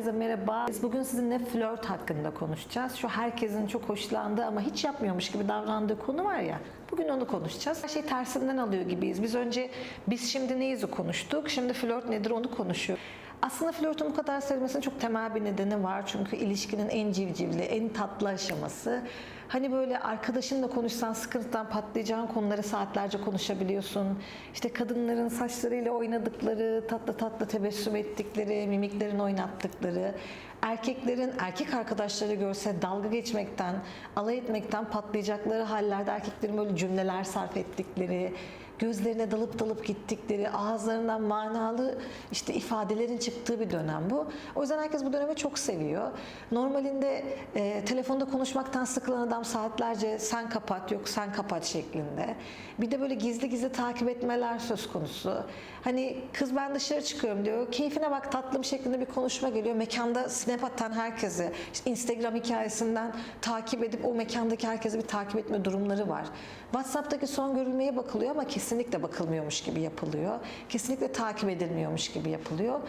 Herkese merhaba. Biz bugün sizinle flört hakkında konuşacağız. Şu herkesin çok hoşlandığı ama hiç yapmıyormuş gibi davrandığı konu var ya. Bugün onu konuşacağız. Her şey tersinden alıyor gibiyiz. Biz önce biz şimdi neyiz konuştuk. Şimdi flört nedir onu konuşuyor. Aslında flörtün bu kadar sevilmesinin çok temel bir nedeni var. Çünkü ilişkinin en civcivli, en tatlı aşaması. Hani böyle arkadaşınla konuşsan sıkıntıdan patlayacağın konuları saatlerce konuşabiliyorsun. İşte kadınların saçlarıyla oynadıkları, tatlı tatlı tebessüm ettikleri, mimiklerin oynattıkları, erkeklerin erkek arkadaşları görse dalga geçmekten, alay etmekten patlayacakları hallerde erkeklerin böyle cümleler sarf ettikleri, gözlerine dalıp dalıp gittikleri, ağızlarından manalı işte ifadelerin çıktığı bir dönem bu. O yüzden herkes bu dönemi çok seviyor. Normalinde e, telefonda konuşmaktan sıkılan adam saatlerce sen kapat yok sen kapat şeklinde. Bir de böyle gizli gizli takip etmeler söz konusu. Hani kız ben dışarı çıkıyorum diyor. Keyfine bak tatlım şeklinde bir konuşma geliyor. Mekanda snap atan herkesi işte Instagram hikayesinden takip edip o mekandaki herkesi bir takip etme durumları var. WhatsApp'taki son görülmeye bakılıyor ama kesinlikle bakılmıyormuş gibi yapılıyor. Kesinlikle takip edilmiyormuş gibi yapılıyor.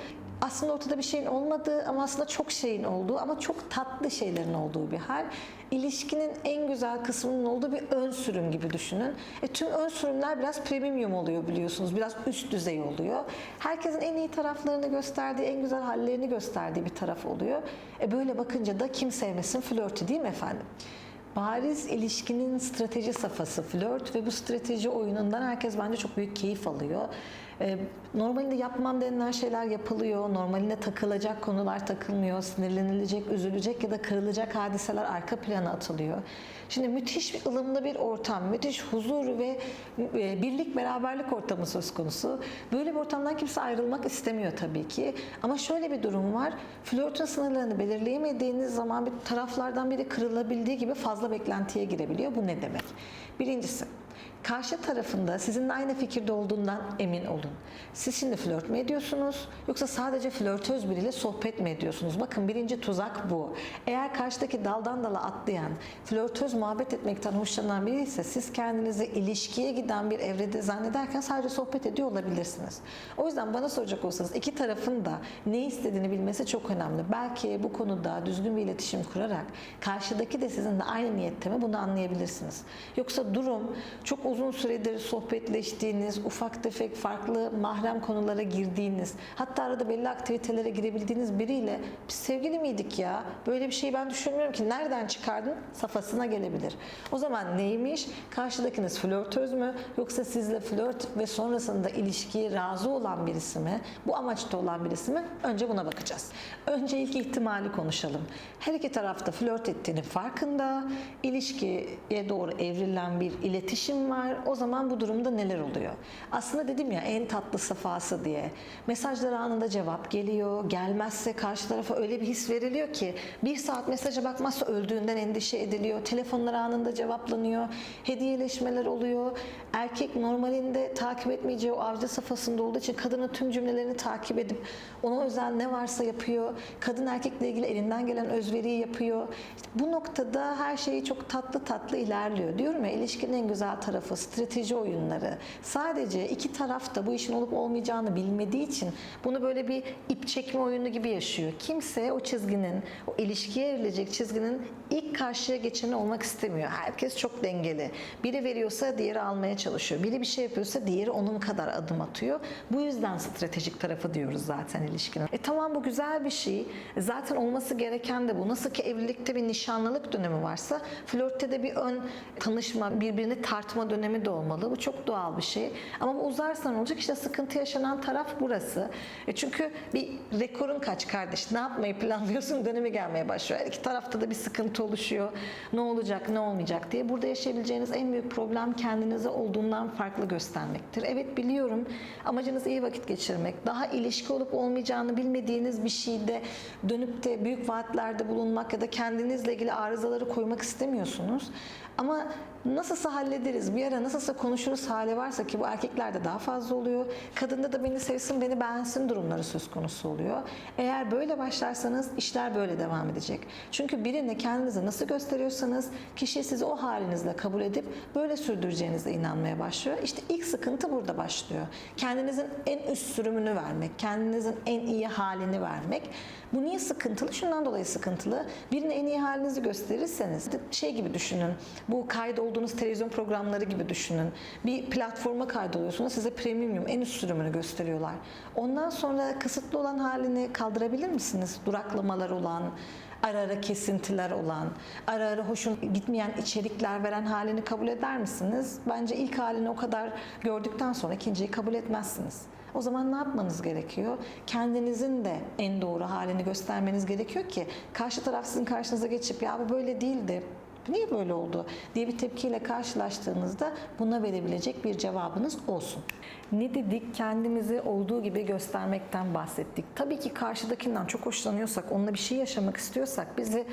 Aslında ortada bir şeyin olmadığı ama aslında çok şeyin olduğu ama çok tatlı şeylerin olduğu bir hal. İlişkinin en güzel kısmının olduğu bir ön sürüm gibi düşünün. E, tüm ön sürümler biraz premium oluyor biliyorsunuz. Biraz üst düzey oluyor. Herkesin en iyi taraflarını gösterdiği, en güzel hallerini gösterdiği bir taraf oluyor. E, böyle bakınca da kim sevmesin flörtü değil mi efendim? Bariz ilişkinin strateji safhası flört ve bu strateji oyunundan herkes bence çok büyük keyif alıyor. Ee, Normalinde yapmam denilen şeyler yapılıyor. Normalinde takılacak konular takılmıyor. Sinirlenilecek, üzülecek ya da kırılacak hadiseler arka plana atılıyor. Şimdi müthiş bir ılımlı bir ortam, müthiş huzur ve e, birlik, beraberlik ortamı söz konusu. Böyle bir ortamdan kimse ayrılmak istemiyor tabii ki. Ama şöyle bir durum var. Flörtün sınırlarını belirleyemediğiniz zaman bir taraflardan biri kırılabildiği gibi fazla beklentiye girebiliyor. Bu ne demek? Birincisi, Karşı tarafında sizinle aynı fikirde olduğundan emin olun. Siz şimdi flört mü ediyorsunuz yoksa sadece flörtöz biriyle sohbet mi ediyorsunuz? Bakın birinci tuzak bu. Eğer karşıdaki daldan dala atlayan, flörtöz muhabbet etmekten hoşlanan biri ise siz kendinizi ilişkiye giden bir evrede zannederken sadece sohbet ediyor olabilirsiniz. O yüzden bana soracak olsanız iki tarafın da ne istediğini bilmesi çok önemli. Belki bu konuda düzgün bir iletişim kurarak karşıdaki de sizinle aynı niyette mi bunu anlayabilirsiniz. Yoksa durum çok uzun süredir sohbetleştiğiniz, ufak tefek farklı mahrem konulara girdiğiniz, hatta arada belli aktivitelere girebildiğiniz biriyle biz sevgili miydik ya? Böyle bir şeyi ben düşünmüyorum ki nereden çıkardın? Safhasına gelebilir. O zaman neymiş? Karşıdakiniz flörtöz mü? Yoksa sizle flört ve sonrasında ilişkiye razı olan birisi mi? Bu amaçta olan birisi mi? Önce buna bakacağız. Önce ilk ihtimali konuşalım. Her iki tarafta flört ettiğinin farkında, ilişkiye doğru evrilen bir iletişim var. O zaman bu durumda neler oluyor? Aslında dedim ya en tatlı safhası diye. Mesajlar anında cevap geliyor. Gelmezse karşı tarafa öyle bir his veriliyor ki bir saat mesaja bakmazsa öldüğünden endişe ediliyor. Telefonlar anında cevaplanıyor. Hediyeleşmeler oluyor. Erkek normalinde takip etmeyeceği o avcı safhasında olduğu için kadının tüm cümlelerini takip edip ona özel ne varsa yapıyor. Kadın erkekle ilgili elinden gelen özveriyi yapıyor. Bu noktada her şeyi çok tatlı tatlı ilerliyor. Diyorum ya ilişkinin en güzel tarafı strateji oyunları. Sadece iki taraf da bu işin olup olmayacağını bilmediği için bunu böyle bir ip çekme oyunu gibi yaşıyor. Kimse o çizginin, o ilişkiye evrilecek çizginin ilk karşıya geçeni olmak istemiyor. Herkes çok dengeli. Biri veriyorsa diğeri almaya çalışıyor. Biri bir şey yapıyorsa diğeri onun kadar adım atıyor. Bu yüzden stratejik tarafı diyoruz zaten ilişkinin. E tamam bu güzel bir şey. Zaten olması gereken de bu. Nasıl ki evlilikte bir nişanlılık dönemi varsa flörtte de bir ön tanışma, birbirini tartma dönemi de olmalı. Bu çok doğal bir şey. Ama bu uzarsa ne olacak? İşte sıkıntı yaşanan taraf burası. E çünkü bir rekorun kaç kardeş? Ne yapmayı planlıyorsun? Dönemi gelmeye başlıyor. Her iki tarafta da bir sıkıntı oluşuyor. Ne olacak, ne olmayacak diye. Burada yaşayabileceğiniz en büyük problem kendinize olduğundan farklı göstermektir. Evet biliyorum amacınız iyi vakit geçirmek. Daha ilişki olup olmayacağını bilmediğiniz bir şeyde dönüp de büyük vaatlerde bulunmak ya da kendinizle ilgili arızaları koymak istemiyorsunuz. Ama nasılsa hallederiz, bir ara nasılsa konuşuruz hali varsa ki bu erkeklerde daha fazla oluyor. Kadında da beni sevsin, beni beğensin durumları söz konusu oluyor. Eğer böyle başlarsanız işler böyle devam edecek. Çünkü birine kendinizi nasıl gösteriyorsanız kişi sizi o halinizle kabul edip böyle sürdüreceğinize inanmaya başlıyor. İşte ilk sıkıntı burada başlıyor. Kendinizin en üst sürümünü vermek, kendinizin en iyi halini vermek. Bu niye sıkıntılı? Şundan dolayı sıkıntılı. Birine en iyi halinizi gösterirseniz şey gibi düşünün. Bu kaydolduğunuz televizyon programları gibi düşünün. Bir platforma kaydoluyorsunuz. Size premium en üst sürümünü gösteriyorlar. Ondan sonra kısıtlı olan halini kaldırabilir misiniz? Duraklamalar olan, ara ara kesintiler olan, ara ara hoşun gitmeyen içerikler veren halini kabul eder misiniz? Bence ilk halini o kadar gördükten sonra ikinciyi kabul etmezsiniz. O zaman ne yapmanız gerekiyor? Kendinizin de en doğru halini göstermeniz gerekiyor ki karşı taraf sizin karşınıza geçip ya bu böyle değildi. Niye böyle oldu diye bir tepkiyle karşılaştığınızda buna verebilecek bir cevabınız olsun. Ne dedik? Kendimizi olduğu gibi göstermekten bahsettik. Tabii ki karşıdakinden çok hoşlanıyorsak, onunla bir şey yaşamak istiyorsak bizi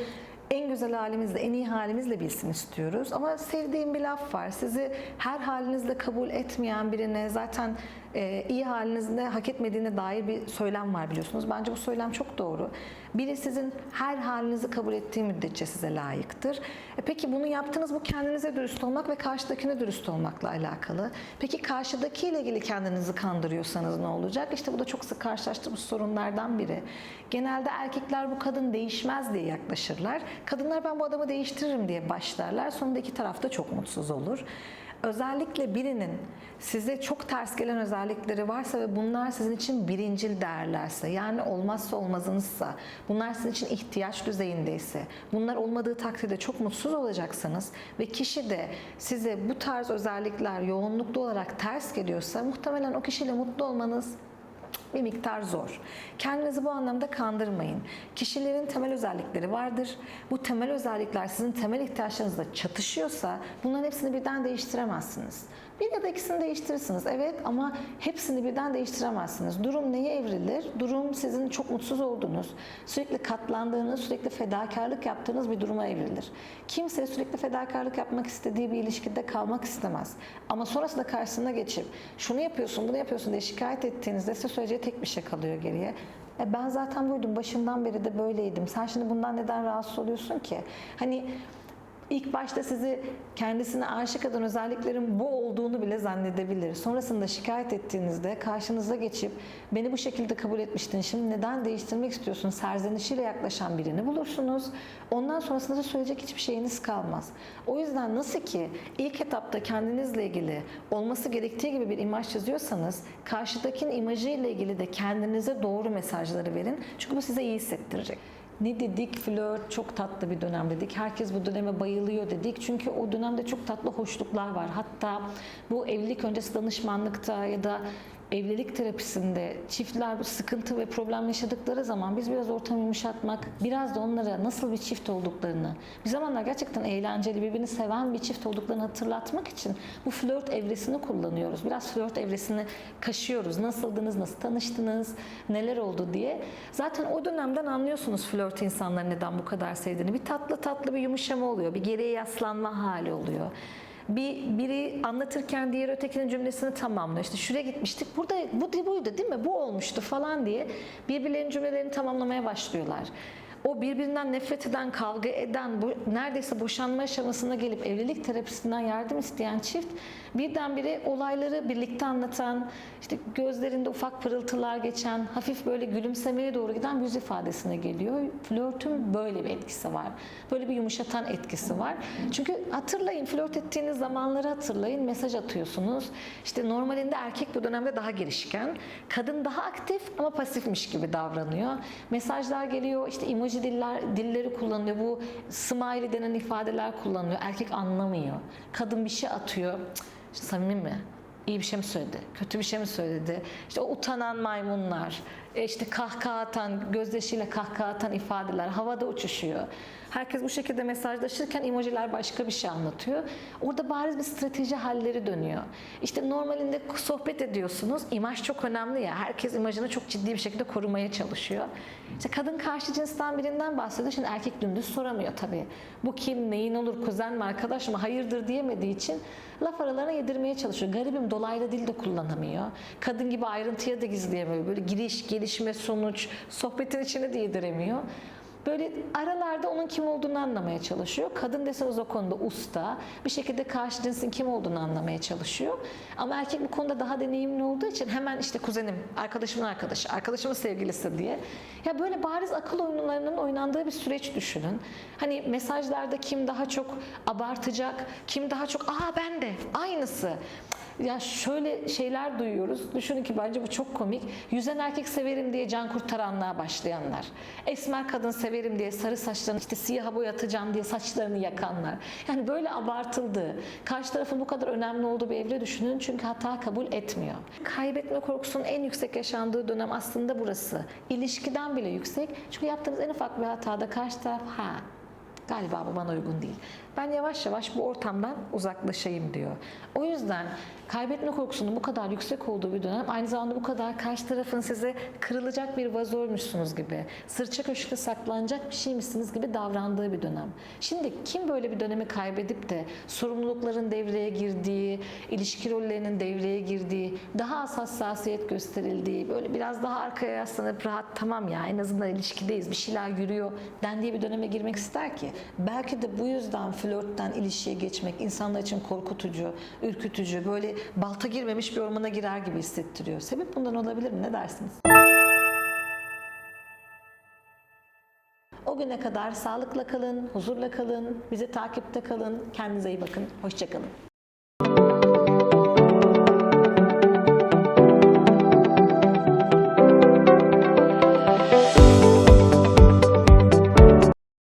en güzel halimizle, en iyi halimizle bilsin istiyoruz. Ama sevdiğim bir laf var. Sizi her halinizle kabul etmeyen birine zaten e, iyi halinizde hak etmediğine dair bir söylem var biliyorsunuz. Bence bu söylem çok doğru. Biri sizin her halinizi kabul ettiği müddetçe size layıktır. E peki bunu yaptınız bu kendinize dürüst olmak ve karşıdakine dürüst olmakla alakalı. Peki karşıdakiyle ilgili kendinizi kandırıyorsanız ne olacak? İşte bu da çok sık karşılaştığımız sorunlardan biri. Genelde erkekler bu kadın değişmez diye yaklaşırlar. Kadınlar ben bu adamı değiştiririm diye başlarlar. Sonunda iki taraf da çok mutsuz olur. Özellikle birinin size çok ters gelen özellikleri varsa ve bunlar sizin için birincil değerlerse, yani olmazsa olmazınızsa, bunlar sizin için ihtiyaç düzeyindeyse, bunlar olmadığı takdirde çok mutsuz olacaksanız ve kişi de size bu tarz özellikler yoğunluklu olarak ters geliyorsa muhtemelen o kişiyle mutlu olmanız bir miktar zor. Kendinizi bu anlamda kandırmayın. Kişilerin temel özellikleri vardır. Bu temel özellikler sizin temel ihtiyaçlarınızla çatışıyorsa bunların hepsini birden değiştiremezsiniz. Bir ya da ikisini değiştirirsiniz evet ama hepsini birden değiştiremezsiniz. Durum neye evrilir? Durum sizin çok mutsuz olduğunuz, sürekli katlandığınız, sürekli fedakarlık yaptığınız bir duruma evrilir. Kimse sürekli fedakarlık yapmak istediği bir ilişkide kalmak istemez. Ama sonrasında karşısına geçip şunu yapıyorsun, bunu yapıyorsun diye şikayet ettiğinizde size söyleyeceği tek bir şey kalıyor geriye. E ben zaten buydum, başından beri de böyleydim. Sen şimdi bundan neden rahatsız oluyorsun ki? Hani İlk başta sizi kendisine aşık eden özelliklerin bu olduğunu bile zannedebilir. Sonrasında şikayet ettiğinizde karşınıza geçip beni bu şekilde kabul etmiştin şimdi neden değiştirmek istiyorsun serzenişiyle yaklaşan birini bulursunuz. Ondan sonrasında da söyleyecek hiçbir şeyiniz kalmaz. O yüzden nasıl ki ilk etapta kendinizle ilgili olması gerektiği gibi bir imaj çiziyorsanız karşıdakinin imajıyla ilgili de kendinize doğru mesajları verin. Çünkü bu size iyi hissettirecek. Ne dedik? Flört çok tatlı bir dönem dedik. Herkes bu döneme bayılıyor dedik. Çünkü o dönemde çok tatlı hoşluklar var. Hatta bu evlilik öncesi danışmanlıkta ya da evlilik terapisinde çiftler sıkıntı ve problem yaşadıkları zaman biz biraz ortamı yumuşatmak, biraz da onlara nasıl bir çift olduklarını, bir zamanlar gerçekten eğlenceli, birbirini seven bir çift olduklarını hatırlatmak için bu flört evresini kullanıyoruz. Biraz flört evresini kaşıyoruz. Nasıldınız, nasıl tanıştınız, neler oldu diye. Zaten o dönemden anlıyorsunuz flört insanları neden bu kadar sevdiğini. Bir tatlı tatlı bir yumuşama oluyor, bir geriye yaslanma hali oluyor bir biri anlatırken diğer ötekinin cümlesini tamamlıyor. İşte şuraya gitmiştik. Burada bu buydu değil mi? Bu olmuştu falan diye birbirlerinin cümlelerini tamamlamaya başlıyorlar. O birbirinden nefret eden, kavga eden, bu neredeyse boşanma aşamasına gelip evlilik terapisinden yardım isteyen çift birdenbire olayları birlikte anlatan, işte gözlerinde ufak pırıltılar geçen, hafif böyle gülümsemeye doğru giden yüz ifadesine geliyor. Flörtün böyle bir etkisi var. Böyle bir yumuşatan etkisi var. Çünkü hatırlayın, flört ettiğiniz zamanları hatırlayın, mesaj atıyorsunuz. İşte normalinde erkek bu dönemde daha girişken, kadın daha aktif ama pasifmiş gibi davranıyor. Mesajlar geliyor, işte emoji diller, dilleri kullanıyor. Bu smiley denen ifadeler kullanıyor. Erkek anlamıyor. Kadın bir şey atıyor. İşte samimi mi? İyi bir şey mi söyledi? Kötü bir şey mi söyledi? İşte o utanan maymunlar, işte kahkaha atan, gözyaşıyla kahkaha atan ifadeler havada uçuşuyor. Herkes bu şekilde mesajlaşırken emojiler başka bir şey anlatıyor. Orada bariz bir strateji halleri dönüyor. İşte normalinde sohbet ediyorsunuz. İmaj çok önemli ya. Herkes imajını çok ciddi bir şekilde korumaya çalışıyor. İşte kadın karşı cinsten birinden bahsediyor. Şimdi erkek dümdüz soramıyor tabii. Bu kim, neyin olur, kuzen mi, arkadaş mı, hayırdır diyemediği için laf aralarına yedirmeye çalışıyor. Garibim dolaylı dil de kullanamıyor. Kadın gibi ayrıntıya da gizleyemiyor. Böyle giriş, gelişme, sonuç, sohbetin içine de yediremiyor. Böyle aralarda onun kim olduğunu anlamaya çalışıyor. Kadın deseniz o konuda usta. Bir şekilde karşı cinsin kim olduğunu anlamaya çalışıyor. Ama erkek bu konuda daha deneyimli olduğu için hemen işte kuzenim, arkadaşımın arkadaşı, arkadaşımın sevgilisi diye. Ya böyle bariz akıl oyunlarının oynandığı bir süreç düşünün. Hani mesajlarda kim daha çok abartacak, kim daha çok aa ben de aynısı. Ya şöyle şeyler duyuyoruz. Düşünün ki bence bu çok komik. Yüzen erkek severim diye can kurtaranlığa başlayanlar. Esmer kadın severim diye sarı saçlarını işte siyaha boyatacağım diye saçlarını yakanlar. Yani böyle abartıldı. Karşı tarafın bu kadar önemli olduğu bir evre düşünün çünkü hata kabul etmiyor. Kaybetme korkusunun en yüksek yaşandığı dönem aslında burası. İlişkiden bile yüksek. Çünkü yaptığınız en ufak bir hatada karşı taraf ha Galiba bu bana uygun değil. Ben yavaş yavaş bu ortamdan uzaklaşayım diyor. O yüzden kaybetme korkusunun bu kadar yüksek olduğu bir dönem aynı zamanda bu kadar karşı tarafın size kırılacak bir vazoymuşsunuz gibi, sırça köşkte saklanacak bir şeymişsiniz gibi davrandığı bir dönem. Şimdi kim böyle bir dönemi kaybedip de sorumlulukların devreye girdiği, ilişki rollerinin devreye girdiği, daha az hassasiyet gösterildiği, böyle biraz daha arkaya yaslanıp rahat tamam ya en azından ilişkideyiz bir şeyler yürüyor dendiği bir döneme girmek ister ki? Belki de bu yüzden flörtten ilişkiye geçmek insanlar için korkutucu, ürkütücü, böyle balta girmemiş bir ormana girer gibi hissettiriyor. Sebep bundan olabilir mi? Ne dersiniz? O güne kadar sağlıkla kalın, huzurla kalın, bizi takipte kalın, kendinize iyi bakın, hoşçakalın.